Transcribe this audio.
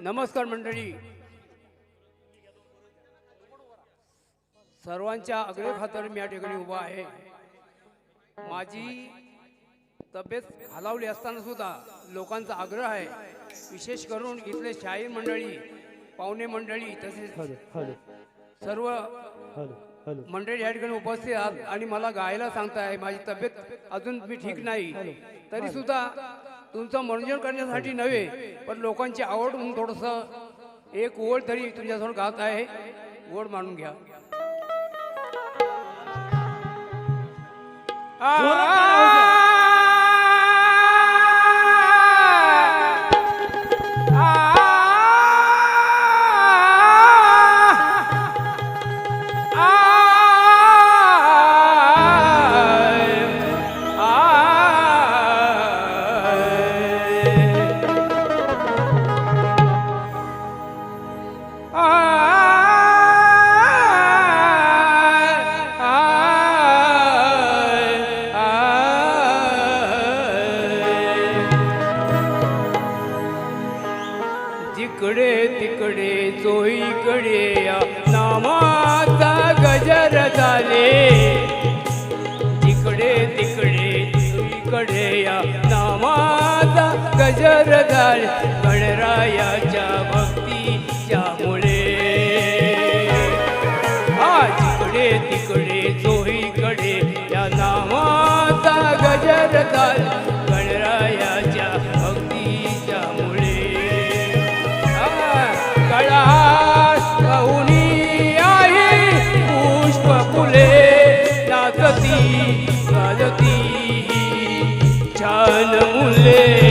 नमस्कार मंडळी. सर्वांच्या अग्रखातर मी या ठिकाणी उभा आहे. माझी तब्येत खालावली असताना सुद्धा लोकांचा आग्रह आहे. विशेष करून इथले शाहीर मंडळी पाहुणे मंडळी तसेच सर्व मंडळी या ठिकाणी उपस्थित आहात आणि मला गायला सांगताय माझी तब्येत अजून मी ठीक नाही. तरी सुद्धा तुमचं मनोरंजन करण्यासाठी नव्हे पण लोकांची आवड म्हणून थोडंसं एक ओळ तरी तुमच्यासमोर गात आहे. ओळ मानून घ्या. जिकडे तिकडे चोईकडे या नामाचा गजर झाले. जिकडे तिकडे चोईकडे या नामाचा गजर झाले. गणरायाच्या छान मुले